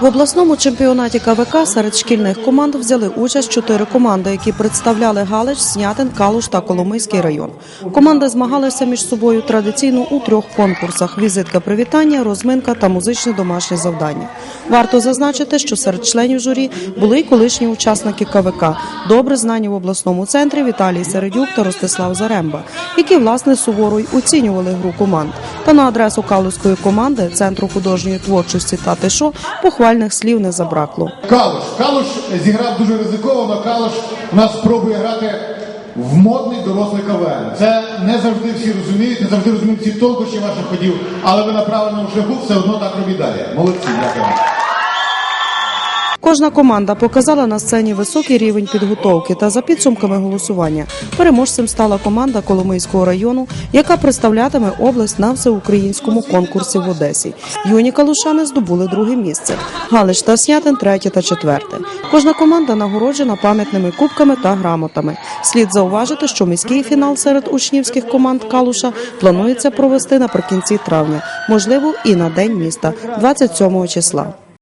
В обласному чемпіонаті КВК серед шкільних команд взяли участь чотири команди, які представляли Галич, Снятин, Калуш та Коломийський район. Команди змагалися між собою традиційно у трьох конкурсах: візитка привітання, розминка та музичне домашнє завдання. Варто зазначити, що серед членів журі були й колишні учасники КВК, добре знані в обласному центрі Віталій Середюк та Ростислав Заремба, які власне суворо й оцінювали гру команд. Та на адресу калузької команди центру художньої творчості та ТИШО похвальних слів не забракло. Калуш. Калуш зіграв дуже ризиковано. Калуш нас спробує грати в модний дорослий КВН. Це не завжди всі розуміють, не завжди розуміють всі що ваших ходів, але ви на правильному шляху все одно так робіть далі. Молодці, дякую. Кожна команда показала на сцені високий рівень підготовки та за підсумками голосування переможцем стала команда Коломийського району, яка представлятиме область на всеукраїнському конкурсі в Одесі. Юні калушани здобули друге місце. Галич та Снятин третє та четверте. Кожна команда нагороджена пам'ятними кубками та грамотами. Слід зауважити, що міський фінал серед учнівських команд Калуша планується провести наприкінці травня, можливо, і на день міста, 27 числа.